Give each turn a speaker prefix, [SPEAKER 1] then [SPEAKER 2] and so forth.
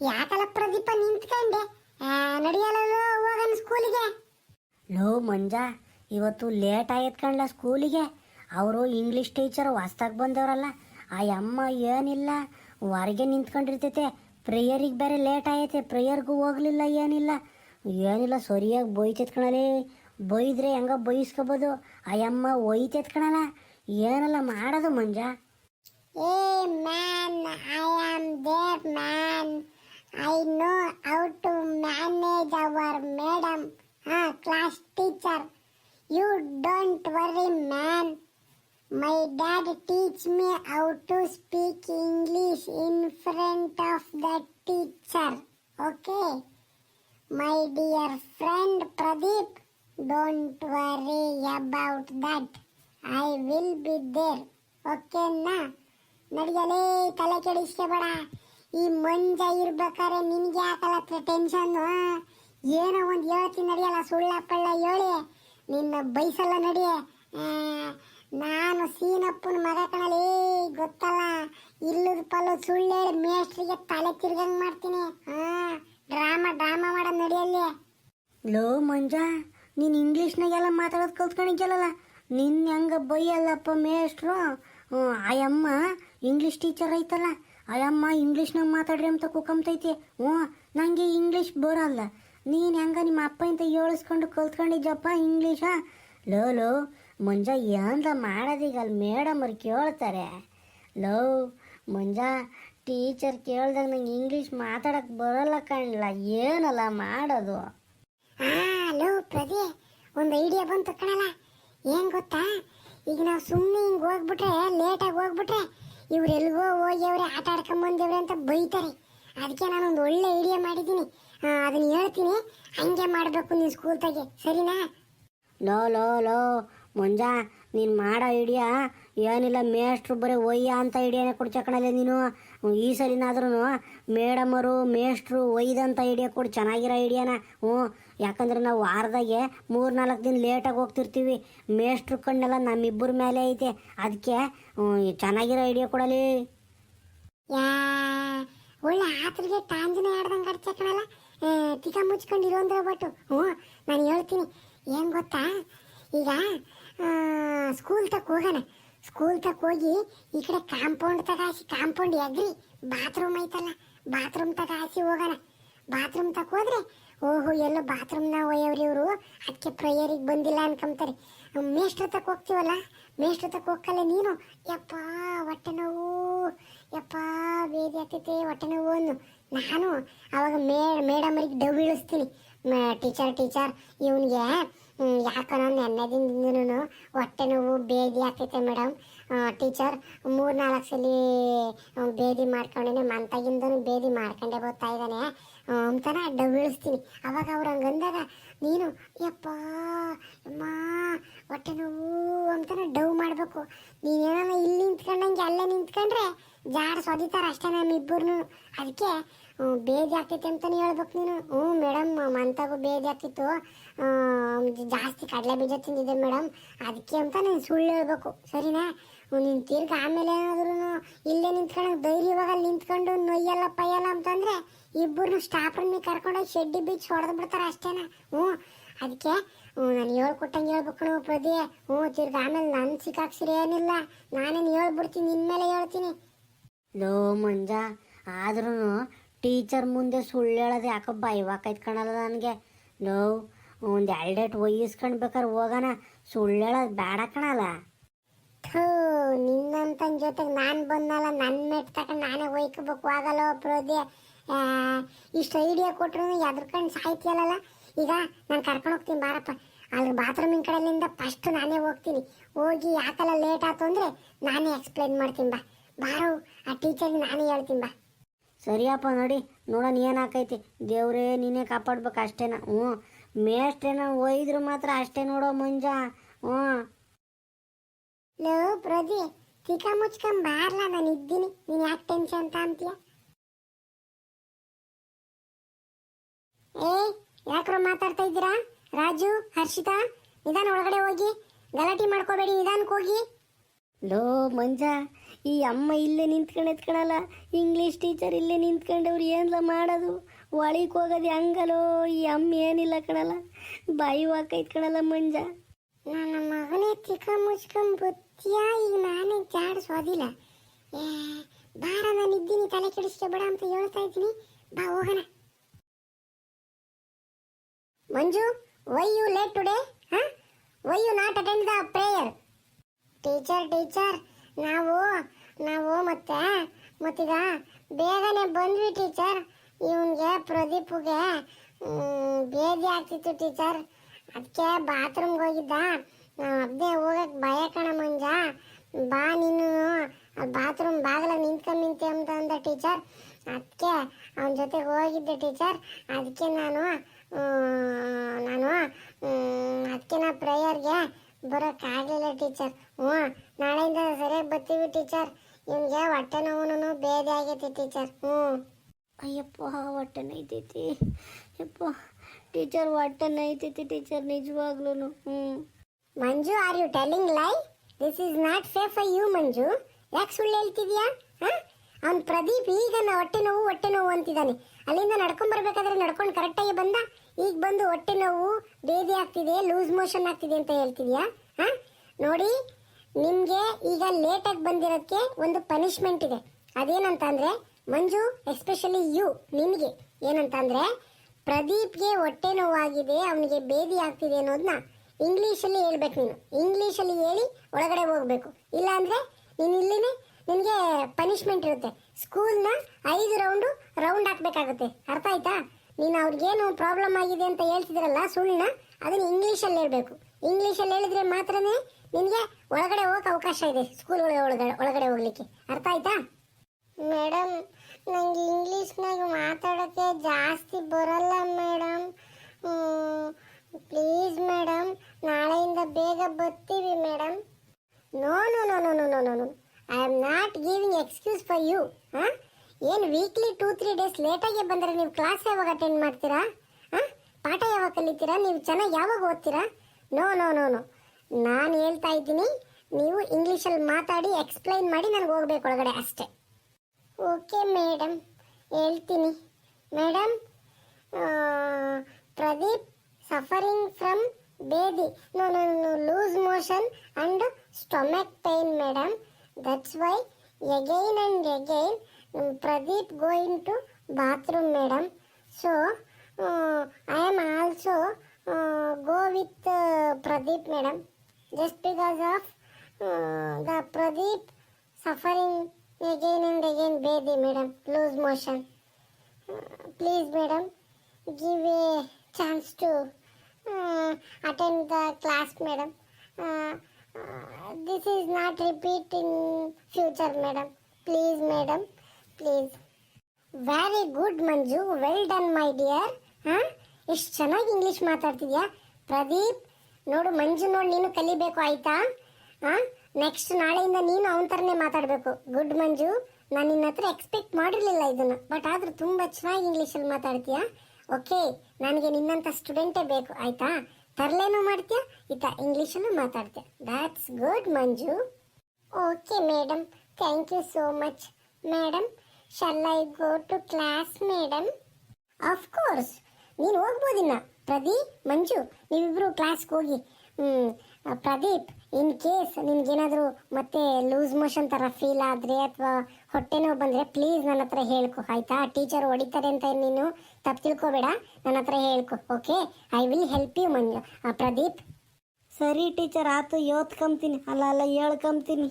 [SPEAKER 1] ಯಾಕಲ್ಲ ಪ್ರದೀಪ ನಿಂತ್ಕೊಂಡೆ? ನಡೆಯಲ್ಲ ಹೋಗನ್ ಸ್ಕೂಲಿಗೆ?
[SPEAKER 2] ಲೋ ಮಂಜ ಇವತ್ತು ಲೇಟ್ ಆಯ್ತು ಕಣ್ಲ ಸ್ಕೂಲಿಗೆ. ಅವರು ಇಂಗ್ಲೀಷ್ ಟೀಚರ್ ಹೊಸ್ದಾಗಿ ಬಂದವರಲ್ಲ. ಆ ಅಮ್ಮ ಏನಿಲ್ಲ ಹೊರಗೆ ನಿಂತ್ಕೊಂಡಿರ್ತೈತೆ. ಪ್ರೇಯರಿಗೆ ಬೇರೆ ಲೇಟ್ ಆಯೈತೆ ಪ್ರೇಯರ್ಗೂ ಹೋಗಲಿಲ್ಲ ಏನಿಲ್ಲ. ಏನಿಲ್ಲ ಸರಿಯಾಗಿ ಬೈತೈತ್ ಕಣಲಿ. ಬೈದ್ರೆ ಹೆಂಗ ಬೈಸ್ಕೋಬೋದು? ಆ ಅಮ್ಮ ಒಯ್ತೈತ್ ಕಣಲ್ಲ ಏನೆಲ್ಲ ಮಾಡೋದು Manja?
[SPEAKER 1] Hey man I am there man I know how to manage our madam ಹಾ class teacher you don't worry man my dad teach me how to speak English in front of the teacher okay my dear friend Pradeep don't worry about that I will be there ಓಕೆನಾ ನಡಿಯಲೇ ತಲೆ ಕೆಡಿಸ್ಕೋಬೇಡ ಈ ಮಂಜ ಇರ್ಬೇಕಾರೆ ನಿನ್ಗೆ ಯಾಕಲ್ಲ tension ಏನೋ ಒಂದು ಹೇಳ್ತೀನಿ ನಡೆಯಲ್ಲ ಸುಳ್ಳ ಹೇಳಿ. ನಿನ್ನ ಬೈಸಲ್ಲ ನಡಿ ನಾನು ಸೀನಪ್ಪನ ಮಗ ಕಣಲಿ, ಗೊತ್ತಲ್ಲ? ಇಲ್ಲದ ಪಲ್ಲು ಸುಳ್ಳು ಹೇಳಿ ಮೇಸ್ಟ್ರಿಗೆ ತಲೆ ತಿರ್ಗಂಗ್ ಮಾಡ್ತೀನಿ. ಹಾ ಡ್ರಾಮಾ ಡ್ರಾಮಾ ಮಾಡ ನಡಿಯಲ್ಲಿ.
[SPEAKER 2] ಲೋ ಮಂಜ, ನೀನು ಇಂಗ್ಲೀಷ್ನಾಗೆಲ್ಲ ಮಾತಾಡೋದು ಕಲ್ತ್ಕೊಂಡಿದ್ದಲ್ಲ ನಿನ್ನ ಹೆಂಗ ಬೈಯಲ್ಲಪ್ಪ ಮೇಸ್ಟ್ರು ಆ ಆಯಮ್ಮ, ಇಂಗ್ಲೀಷ್ ಟೀಚರ್ ಐತಲ್ಲ? ಆಯಮ್ಮ ಇಂಗ್ಲೀಷ್ನಾಗ ಮಾತಾಡ್ರಿ ಅಂತ ಕುಕಂತೈತಿ ಹ್ಞೂ ನನಗೆ ಇಂಗ್ಲೀಷ್ ಬರಲ್ಲ. ನೀನು ಹೆಂಗ ನಿಮ್ಮ ಅಪ್ಪ ಇಂತ ಹೇಳಿಸ್ಕೊಂಡು ಕಲ್ತ್ಕೊಂಡಿದ್ದಪ್ಪ ಇಂಗ್ಲೀಷ? ಲೋ ಲೋ, ಮುಂಜ ಏನಲ್ಲ ಮಾಡೋದೀಗ ಅಲ್ಲಿ ಮೇಡಮ್ ಅವ್ರು ಕೇಳ್ತಾರೆ. ಲೋ, ಮಂಜ, ಟೀಚರ್ ಕೇಳ್ದಾಗ ನಂಗೆ ಇಂಗ್ಲೀಷ್ ಮಾತಾಡಕ್ಕೆ ಬರಲ್ಲ ಕಣ್ಲ, ಏನಲ್ಲ ಮಾಡೋದು?
[SPEAKER 1] ಲೋ ಪ್ರದಿ ಒಂದು ಐಡಿಯಾ ಬಂತು ಕಣಲ್ಲ. ಏನು ಗೊತ್ತಾ? ಈಗ ನಾವು ಸುಮ್ಮನೆ ಹಿಂಗೆ ಹೋಗ್ಬಿಟ್ರೆ, ಲೇಟಾಗಿ ಹೋಗ್ಬಿಟ್ರೆ ಇವ್ರು ಹೋಗಿ ಹೋಗ್ಯವ್ರೆ, ಆಟ ಆಡ್ಕೊಂಬಂದವ್ರೆ ಅಂತ ಬೈತಾರೆ. ಅದಕ್ಕೆ ನಾನು ಒಂದು ಒಳ್ಳೆ ಐಡಿಯಾ ಮಾಡಿದ್ದೀನಿ. ಅದನ್ನ ಹೇಳ್ತೀನಿ. ಹಂಗೆ ಮಾಡಬೇಕು ನೀನು ಸ್ಕೂಲ್ ತಗೆ. ಸರಿನಾ?
[SPEAKER 2] ಲೋ ಲೋ ಲೋ, ಮುಂಜ, ನೀನು ಮಾಡೋ ಐಡಿಯಾ ಏನಿಲ್ಲ, ಮೇಷ್ಟ್ರು ಬರೀ ಒಯ್ಯ ಅಂತ ಐಡಿಯಾನೇ ಕೊಡ್ಚಕಣಲ್ಲ ನೀನು. ಈ ಸಲಿನಾದ್ರೂ ಮೇಡಮರು, ಮೇಷ್ಟ್ರು ಒಯ್ದಂಥ ಐಡಿಯಾ ಕೊಡು, ಚೆನ್ನಾಗಿರೋ ಐಡಿಯಾನ ಹ್ಞೂ ಯಾಕಂದ್ರೆ ನಾವು ವಾರದಾಗೆ ಮೂರು ನಾಲ್ಕು ದಿನ ಲೇಟಾಗಿ ಹೋಗ್ತಿರ್ತೀವಿ. ಮೇಷ್ಟ್ರು ಕಣ್ಣೆಲ್ಲ ನಮ್ಮಿಬ್ಬರ ಮೇಲೆ ಐತೆ. ಅದಕ್ಕೆ ಚೆನ್ನಾಗಿರೋ ಐಡಿಯಾ ಕೊಡಲಿ.
[SPEAKER 1] ಒಳ್ಳೆ ಆತ್ರಿಗೆ ಟಾಂಜನ ಆಡ್ದಂಗೆ ಆಡ್ತ ಕಣಲ್ಲ. ಮುಚ್ಕೊಂಡು ಮುಚ್ಕೊಂಡಿರೋ ಅಂದ್ರೆ ಬಟ್ಟು ಹ್ಞೂ ನಾನು ಹೇಳ್ತೀನಿ. ಏನು ಗೊತ್ತಾ? ಈಗ ಸ್ಕೂಲ್ ತಕ್ಕ ಹೋಗೋಣ. ಸ್ಕೂಲ್ ತಕ್ಕ ಹೋಗಿ ಈ ಕಡೆ ಕಾಂಪೌಂಡ್ ತಗ ಹಾಸಿ ಕಾಂಪೌಂಡ್ ಎಗ್ರಿ, ಬಾತ್ರೂಮ್ ಐತಲ್ಲ, ಬಾತ್ರೂಮ್ ತಗ ಹಾಸಿ ಹೋಗೋಣ. ಬಾತ್ರೂಮ್ ತಕ್ಕ ಹೋದ್ರೆ, ಓಹೋ, ಎಲ್ಲೋ ಬಾತ್ರೂಮ್ನ ಒಯ್ಯವ್ರಿ ಇವರು ಅದಕ್ಕೆ ಪ್ರೇಯರಿಗೆ ಬಂದಿಲ್ಲ ಅನ್ಕೊಂತಾರೆ ಮೇಷ್ಟ್ರ ತಕ್ಕ ಹೋಗ್ತೀವಲ್ಲ, ಮೇಷ್ಟ್ರ ತಕ್ಕ ಹೋಗಲ್ಲ ನೀನು? ಯಪ್ಪ, ಹೊಟ್ಟೆ ನೋವು, ಯಪ್ಪ, ಬೇದಿ ಆಗ್ತೈತೆ, ಹೊಟ್ಟೆ ನೋವು ಅನ್ನು ನಾನು ಅವಾಗ ಮೇ ಮೇಡಮರಿಗೆ ಡವ್ ಇಳಿಸ್ತೀನಿ ಟೀಚರ್ ಟೀಚರ್, ಇವನಿಗೆ ಯಾಕೋ ನಾನು ನೆನ್ನೆದಿಂದನೂ ಹೊಟ್ಟೆ ನೋವು, ಬೇದಿ ಆಗ್ತೈತೆ ಮೇಡಮ್. ಟೀಚರ್ ಮೂರು ನಾಲ್ಕು ಸಲ ಬೇದಿ ಮಾಡ್ಕೊಂಡೇನೆ, ಮಂತಾಗಿಂದನೂ ಬೇದಿ ಮಾಡ್ಕೊಂಡೆ ಬರ್ತಾ ಇದ್ದಾನೆ. ಅಂತಾನೆ ಡವ್ ಇಳಿಸ್ತೀನಿ ಅವಾಗ ಅವ್ರು ಹಂಗಂದಾಗ ನೀನು, ಯಪ್ಪ ಅಮ್ಮ ಹೊಟ್ಟೆ ನೋವು ಅಂತಾನೆ ಡವ್ ಮಾಡಬೇಕು. ನೀನೇನೋ ಇಲ್ಲಿ ನಿಂತ್ಕೊಂಡಂಗೆ ಅಲ್ಲೇ ನಿಂತ್ಕೊಂಡ್ರೆ, ಜಾಡ ಸೊದಿತಾರೆ ಅಷ್ಟೇ ನಮ್ಮಿಬ್ಬರು ಅದಕ್ಕೆ ಬೇದಿ ಆಗ್ತೈತೆ ಅಂತಲೇ ಹೇಳ್ಬೇಕು ನೀನು. ಹ್ಞೂ ಮೇಡಮ್ ಮಂತಾಗೂ ಬೇದಿ ಆಗ್ತಿತ್ತು ಜಾಸ್ತಿ ಕಡಲೆ ಬೀಜ ತಿಂದಿದ್ದೆ ಮೇಡಮ್ ಅದಕ್ಕೆ ಅಂತ ನೀನು ಸುಳ್ಳು ಹೇಳ್ಬೇಕು, ಸರಿನಾ? ನೀನು ತಿರ್ಗ ಆಮೇಲೆ ಏನಾದ್ರೂ ಇಲ್ಲೇ ನಿಂತ್ಕೊಂಡು ಧೈರ್ಯವಾಗ ಅಲ್ಲಿ ನಿಂತ್ಕೊಂಡು ನೊಯ್ಯಲ್ಲ ಪಯ್ಯಲ್ಲ ಅಂತಂದ್ರೆ ಇಬ್ಬರನ್ನು ಸ್ಟಾಫ್ರನ್ನ ಕರ್ಕೊಂಡೋಗಿ ಶೆಡ್ಡಿ ಬೀಚ್ ಹೊಡೆದು ಬಿಡ್ತಾರೆ ಅಷ್ಟೇನ? ಹ್ಞೂ, ಅದಕ್ಕೆ, ಹ್ಞೂ, ನಾನು ಹೇಳ್ಕೊಟ್ಟಂಗೆ ಹೇಳ್ಬೇಕು ಪ್ರದಿ ಹ್ಞೂ, ತಿರ್ಗಿ ಆಮೇಲೆ ನನ್ನ ಸಿಕ್ಕಾಕ್ಸಿರಿ ಏನಿಲ್ಲ. ನಾನೇನು ಹೇಳ್ಬಿಡ್ತೀನಿ ನಿನ್ನ ಮೇಲೆ ಹೇಳ್ತೀನಿ.
[SPEAKER 2] ಲೋ ಮಂಜ ಆದ್ರೂ ಟೀಚರ್ ಮುಂದೆ ಸುಳ್ಳು ಹೇಳೋದು ಯಾಕೋ ಬೈವಾಕೈತ್ ಕಣಲ್ಲ ನನಗೆ. ನೋವು ಒಂದು ಎರಡೇಟ್ ಒಯ್ಯಿಸ್ಕೊಂಡ್ಬೇಕಾರೆ ಹೋಗೋಣ. ಸುಳ್ಳು ಹೇಳೋದು ಬೇಡ ಕಣಲ್ಲ.
[SPEAKER 1] ಥೂ, ನಿನ್ನಂತನ ಜೊತೆಗೆ ನಾನು ಬಂದಲ್ಲ ನನ್ನ ಮೆಟ್ ತಕ ನಾನೇ ಒಯ್ಕೋಬೇಕು. ಆಗಲ್ಲ ಪ್ರದಿ ಇಷ್ಟು ಐಡಿಯಾ ಕೊಟ್ರು ಎದ್ರಕಂಡು ಸಾಯ್ತಿಯಲ್ಲ ಈಗ ನಾನು ಕರ್ಕೊಂಡು ಹೋಗ್ತೀನಿ ಬಾರಪ್ಪ. ಅಲ್ಲಿ ಬಾತ್ರೂಮಿನ ಕಡೆಯಿಂದ ಫಸ್ಟ್ ನಾನೇ ಹೋಗ್ತೀನಿ. ಹೋಗಿ ಯಾಕಲ್ಲ ಲೇಟ್ ಆಯ್ತು ಅಂದರೆ ನಾನೇ ಎಕ್ಸ್ಪ್ಲೈನ್ ಮಾಡ್ತೀನಿ ಬಾ. ಬಾರೋ, ಆ ಟೀಚರ್ಗೆ ನಾನೇ ಹೇಳ್ತೀನಿ ಬಾ.
[SPEAKER 2] ಸರಿಯಪ್ಪ ನೋಡಿ ನೋಡೋಣ ಏನಾಕೈತಿ. ದೇವ್ರೇ ನೀನೇ ಕಾಪಾಡ್ಬೇಕು ಅಷ್ಟೇನ? ಹ್ಞೂ. ಮೇಷ್ಟೇನ ಒಯ್ದ್ರು ಮಾತ್ರ ಅಷ್ಟೇ ನೋಡೋ ಮುಂಜ. ಹ್ಞೂ.
[SPEAKER 1] ಲೋ ಪ್ರದಿ ಚಿಕ್ಕ ಮುಚ್ಕೊಂಡ್ ಬಾರ್ಲ ನಾನು ಇದ್ದೀನಿ. ನೀನು ಯಾಕೆ ಟೆನ್ಷನ್ ಅಂತ ಅಂತೀಯ ಏ ಯಾಕ್ರೋ ಮಾತಾಡ್ತಾ ಇದ್ದೀರಾ? ರಾಜು ಹರ್ಷಿತಾ ನಿಧಾನ ಒಳಗಡೆ ಹೋಗಿ ಗಲಾಟೆ ಮಾಡ್ಕೋಬೇಡಿ ನಿಧಾನಕ್ಕೆ ಹೋಗಿ.
[SPEAKER 2] ಲೋ ಮಂಜ ಈ ಅಮ್ಮ ಇಲ್ಲೇ ನಿಂತ್ಕೊಂಡು ಎತ್ಕೊಳಲ್ಲ ಇಂಗ್ಲೀಷ್ ಟೀಚರ್ ಇಲ್ಲೇ ನಿಂತ್ಕೊಂಡವ್ರು ಏನ್ಲ ಮಾಡೋದು? ಒಳಗೆ ಹೋಗೋದು ಹಂಗಲೋ, ಈ ಅಮ್ಮ ಏನಿಲ್ಲ ಕಣಲ್ಲ. ಬಾಯಿ ವಾಕೈತ್ ಕಣಲ್ಲ ಮಂಜ.
[SPEAKER 1] ನನ್ನ ಮಗನೇ ತಿಕ್ಕ ಮುಚ್ಕೊಂಡ್ ಬುತ್ತಿಯ, ಈಗ ನಾನೇ ಏ, ಬಾರ, ನಾನು ಇದ್ದೀನಿ, ತಲೆ ಕೆಡಿಸ್ಕೋಬೇಡ ಅಂತ ಹೇಳ್ತಾ ಇದ್ದೀನಿ. ಬಾ, ಹೋಗೋಣ. Manju why you late today ಹಾ? Why you not attend the prayer teacher teacher ನಾವು ನಾವು ಮತ್ತೆ ಮತ್ತೀಗ ಬೇಗನೆ ಬಂದ್ವಿ ಟೀಚರ್ ಇವನ್ಗೆ, ಪ್ರದೀಪ್ಗೆ ಬೇದಿ ಆಗ್ತಿತ್ತು ಟೀಚರ್ ಅದಕ್ಕೆ ಬಾತ್ರೂಮ್ಗೆ ಹೋಗಿದ್ದ. ನಾವು ಅದೇ ಹೋಗಕ್ ಭಯ ಕಣ ಮಂಜ. ಬಾ ನೀನು. ಬಾತ್ರೂಮ್ ಬಾಗಿಲ ನಿಂತ್ಕೊಂಡ್ ನಿಂತೆ ಅಂತ ಅಂದ ಟೀಚರ್ ಅದಕ್ಕೆ ಅವನ ಜೊತೆಗೆ ಹೋಗಿದ್ದೆ ಟೀಚರ್ ಅದಕ್ಕೆ ನಾನು ನಾನು ಅದಕ್ಕೆ ನಾ ಪ್ರೇಯರ್ಗೆ ಬರೋಕ್ಕಾಗಲಿಲ್ಲ ಟೀಚರ್. ಹ್ಞೂ ನಾಳೆಯಿಂದ ಸರಿಯಾಗಿ ಬರ್ತೀವಿ ಟೀಚರ್. ನಿಮಗೆ ಹೊಟ್ಟೆ ನೋವು ಬೇದಿ ಆಗೈತಿ ಟೀಚರ್. ಹ್ಞೂ.
[SPEAKER 2] ಅಯ್ಯಪ್ಪ ಹೊಟ್ಟೆ ನೈತೈತಿ ಯಪ್ಪ ಟೀಚರ್ ಹೊಟ್ಟೆ ನೈತೈತಿ ಟೀಚರ್ ನಿಜವಾಗ್ಲೂ ಹ್ಞೂ.
[SPEAKER 1] Manju are you telling lie this is not safe I you Manju. ಯಾಕೆ ಸುಳ್ಳು ಹೇಳ್ತಿದ್ಯಾ? ಅವ್ನು ಪ್ರದೀಪ್ ಈಗ ನಾ ಹೊಟ್ಟೆ ನೋವು ಹೊಟ್ಟೆ ನೋವು ಅಂತಿದ್ದಾನೆ. ಅಲ್ಲಿಂದ ನಡ್ಕೊಂಡ್ ಬರ್ಬೇಕಾದ್ರೆ ನಡ್ಕೊಂಡು ಕರೆಕ್ಟಾಗಿ ಬಂದ? ಈಗ ಬಂದು ಹೊಟ್ಟೆ ನೋವು, ಬೇದಿ ಆಗ್ತಿದೆ ಲೂಸ್ ಮೋಷನ್ ಆಗ್ತಿದೆ ಅಂತ ಹೇಳ್ತಿದ್ಯಾ? ಹಾ? ನೋಡಿ, ನಿಮಗೆ ಈಗ ಲೇಟಾಗಿ ಬಂದಿರೋಕ್ಕೆ ಒಂದು ಪನಿಷ್ಮೆಂಟ್ ಇದೆ. ಅದೇನಂತ ಅಂದ್ರೆ, ಮಂಜು ಎಸ್ಪೆಷಲಿ ಯು ನಿಮಗೆ ಏನಂತ ಅಂದ್ರೆ, ಪ್ರದೀಪ್ಗೆ ಹೊಟ್ಟೆ ನೋವಾಗಿದೆ, ಅವನಿಗೆ ಬೇದಿ ಆಗ್ತಿದೆ ಅನ್ನೋದನ್ನ ಇಂಗ್ಲೀಷಲ್ಲಿ ಹೇಳ್ಬೇಕು ನೀನು. ಇಂಗ್ಲೀಷಲ್ಲಿ ಹೇಳಿ ಒಳಗಡೆ ಹೋಗ್ಬೇಕು. ಇಲ್ಲ ಅಂದ್ರೆ, ನೀನು ಇಲ್ಲಿನೇ ನಿನಗೆ ಪನಿಷ್ಮೆಂಟ್ ಇರುತ್ತೆ. ಸ್ಕೂಲ್ನ ಐದು ರೌಂಡು ರೌಂಡ್ ಹಾಕ್ಬೇಕಾಗುತ್ತೆ. ಅರ್ಥ ಆಯ್ತಾ? ನೀನು ಅವ್ರಿಗೇನು ಪ್ರಾಬ್ಲಮ್ ಆಗಿದೆ ಅಂತ ಹೇಳ್ತಿದ್ರಲ್ಲ ಸುಳ್ಳ ಅದನ್ನು ಇಂಗ್ಲೀಷಲ್ಲಿ ಹೇಳಬೇಕು. ಇಂಗ್ಲೀಷಲ್ಲಿ ಹೇಳಿದ್ರೆ ಮಾತ್ರನೇ ನಿನಗೆ ಒಳಗಡೆ ಹೋಗಕ್ಕೆ ಅವಕಾಶ ಇದೆ ಸ್ಕೂಲ್ ಒಳಗಡೆ ಒಳಗಡೆ ಹೋಗ್ಲಿಕ್ಕೆ. ಅರ್ಥ ಆಯ್ತಾ? ಮೇಡಮ್ ನನಗೆ ಇಂಗ್ಲೀಷ್ನಾಗ ಮಾತಾಡೋಕ್ಕೆ ಜಾಸ್ತಿ ಬರಲ್ಲ ಮೇಡಮ್ ಪ್ಲೀಸ್ ಮೇಡಮ್ ನಾಳೆಯಿಂದ ಬೇಗ ಬರ್ತೀವಿ madam no no no no no I am not giving excuse for you ಹಾಂ? ಏನು ವೀಕ್ಲಿ ಟೂ ತ್ರೀ ಡೇಸ್ ಲೇಟಾಗಿ ಬಂದರೆ ನೀವು ಕ್ಲಾಸ್ ಯಾವಾಗ ಅಟೆಂಡ್ ಮಾಡ್ತೀರಾ? ಹಾಂ? ಪಾಠ ಯಾವಾಗ ಕಲಿತೀರಾ? ನೀವು ಚೆನ್ನಾಗಿ ಯಾವಾಗ ಓದ್ತೀರಾ? ನೋ ನೋ ನೋ ನೋ ನಾನು ಹೇಳ್ತಾ ಇದ್ದೀನಿ, ನೀವು ಇಂಗ್ಲೀಷಲ್ಲಿ ಮಾತಾಡಿ ಎಕ್ಸ್ಪ್ಲೈನ್ ಮಾಡಿ ನನಗೆ ಹೋಗ್ಬೇಕು ಒಳಗಡೆ ಅಷ್ಟೇ. ಓಕೆ ಮೇಡಮ್ ಹೇಳ್ತೀನಿ. ಮೇಡಮ್ ಪ್ರದೀಪ್ ಸಫರಿಂಗ್ ಫ್ರಮ್ ಬೇದಿ no no loose motion and stomach pain madam that's why again and again Mm, Pradeep going to bathroom madam. So uh, I am also uh, go with uh, Pradeep madam just because of uh, the Pradeep suffering again and again baby madam lose motion. Uh, please madam give a chance to uh, attend the class madam. Uh, uh, this is not repeat in future madam. Please madam. Please. Very good Manju well done my dear ಹಾ ಎಷ್ಟು ಚೆನ್ನಾಗಿ English ಮಾತಾಡ್ತಿದ್ಯಾ? ಪ್ರದೀಪ್, ನೋಡು ಮಂಜು ನೋಡಿ ನೀನು ಕಲಿಬೇಕು, ಆಯ್ತಾ? ಹಾ ನೆಕ್ಸ್ಟ್ ನಾಳೆಯಿಂದ ನೀನು ಅವನ ಥರನೇ ಮಾತಾಡಬೇಕು. ಗುಡ್ ಮಂಜು ನಾನು ನಿನ್ನ ಹತ್ರ ಎಕ್ಸ್ಪೆಕ್ಟ್ ಮಾಡಿರಲಿಲ್ಲ ಇದನ್ನು. ಬಟ್ ಆದ್ರೂ ತುಂಬ ಚೆನ್ನಾಗಿ ಇಂಗ್ಲೀಷಲ್ಲಿ ಮಾತಾಡ್ತೀಯಾ? ಓಕೆ ನನಗೆ ನಿನ್ನಂಥ ಸ್ಟೂಡೆಂಟೇ ಬೇಕು, ಆಯ್ತಾ? ತರಲೇನೂ ಮಾಡ್ತೀಯಾ? ಈತ ಇಂಗ್ಲೀಷಲ್ಲೂ ಮಾತಾಡ್ತೀಯ? That's good Manju okay madam thank you so much madam shall I go to class madam of course ನೀನು ಹೋಗ್ಬೋದಿನ್ನ ಪ್ರದೀಪ್ ಮಂಜು ನೀವಿಬ್ರು ಕ್ಲಾಸ್ಗೆ ಹೋಗಿ. ಪ್ರದೀಪ್ ಇನ್ ಕೇಸ್ ನಿಮ್ಗೇನಾದರೂ ಮತ್ತೆ ಲೂಸ್ ಮೋಷನ್ ಥರ ಫೀಲ್ ಆದರೆ ಅಥವಾ ಹೊಟ್ಟೆ ನೋವು ಬಂದರೆ ಪ್ಲೀಸ್ ನನ್ನ ಹತ್ರ ಹೇಳ್ಕೊ ಆಯ್ತಾ? ಟೀಚರ್ ಹೊಡಿತಾರೆ ಅಂತ ನೀನು ತಪ್ಪು ತಿಳ್ಕೊಬೇಡ. ನನ್ನ ಹತ್ರ ಹೇಳ್ಕೊ okay I will help you Manju. ಆ, ಪ್ರದೀಪ್?
[SPEAKER 2] ಸರಿ ಟೀಚರ್ ಆತು ಯೋತ್ಕೊಂತೀನಿ. ಅಲ್ಲ ಅಲ್ಲ ಹೇಳ್ಕೊಂತೀನಿ.